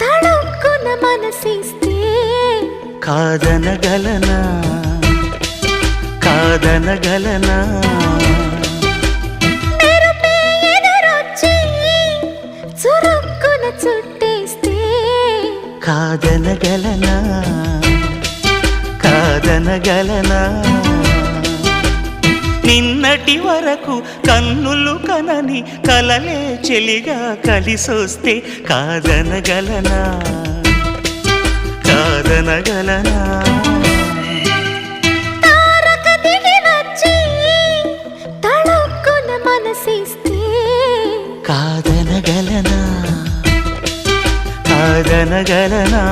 తడుక్కున మనసిస్తే. కాదనగలనా కాదనగలనా కాదనగలనా కాదనగలనా నిన్నటి వరకు కన్నులు కనని కలలే చెలిగా కలిసొస్తే కాదనగలనా కాదనగలనా కాదనగలనా కాదనగలనా